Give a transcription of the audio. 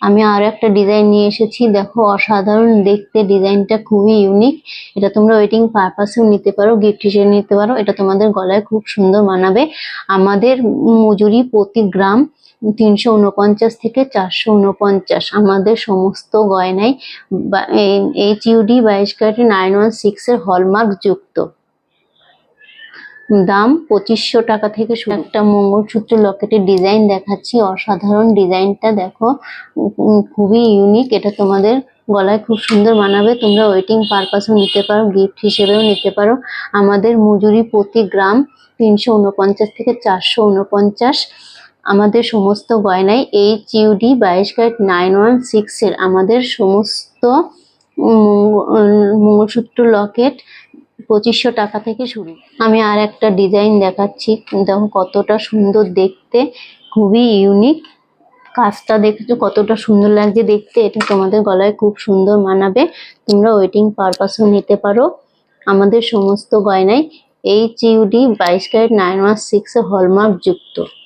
আমি আরও একটা ডিজাইন নিয়ে এসেছি। দেখো, অসাধারণ দেখতে। ডিজাইনটা খুবই ইউনিক এটা তোমরা ওয়েডিং পারপাসেও নিতে পারো গিফট হিসেবে নিতে পারো। এটা তোমাদের গলায় খুব সুন্দর মানাবে। আমাদের মজুরি প্রতি গ্রাম তিনশো উনপঞ্চাশ থেকে চারশো উনপঞ্চাশ আমাদের সমস্ত গয়নায় এইচ ইউডি বাইশ ক্যারেট নাইন ওয়ান সিক্স এর হলমার্ক যুক্ত। দাম পঁচিশশো টাকা থেকে একটা মঙ্গলসূত্র লকেটের ডিজাইন দেখাচ্ছি। অসাধারণ ডিজাইনটা দেখো। খুবই ইউনিক এটা তোমাদের গলায় খুব সুন্দর মানাবে। তোমরা ওয়েটিং পারপাসও নিতে পারো গিফট হিসেবেও নিতে পারো। আমাদের মজুরি প্রতি গ্রাম তিনশো উনপঞ্চাশ থেকে চারশো উনপঞ্চাশ। আমাদের সমস্ত গয়নায় এইচ ইউডি বাইশ ক্যারেট নাইন ওয়ান সিক্সের আমাদের সমস্ত মঙ্গ- মঙ্গলসূত্র লকেট পঁচিশশো টাকা থেকে শুরু। আমি আর একটা ডিজাইন দেখাচ্ছি, দেখো কতটা সুন্দর দেখতে, খুবই ইউনিক কাজটা দেখেছ কতটা সুন্দর লাগছে দেখতে, এটা তোমাদের গলায় খুব সুন্দর মানাবে। তোমরা ওয়েটিং পারপাসও নিতে পারো। আমাদের সমস্ত গয়নায় এইচ ইউডি বাইশ carat nine one six hallmark যুক্ত।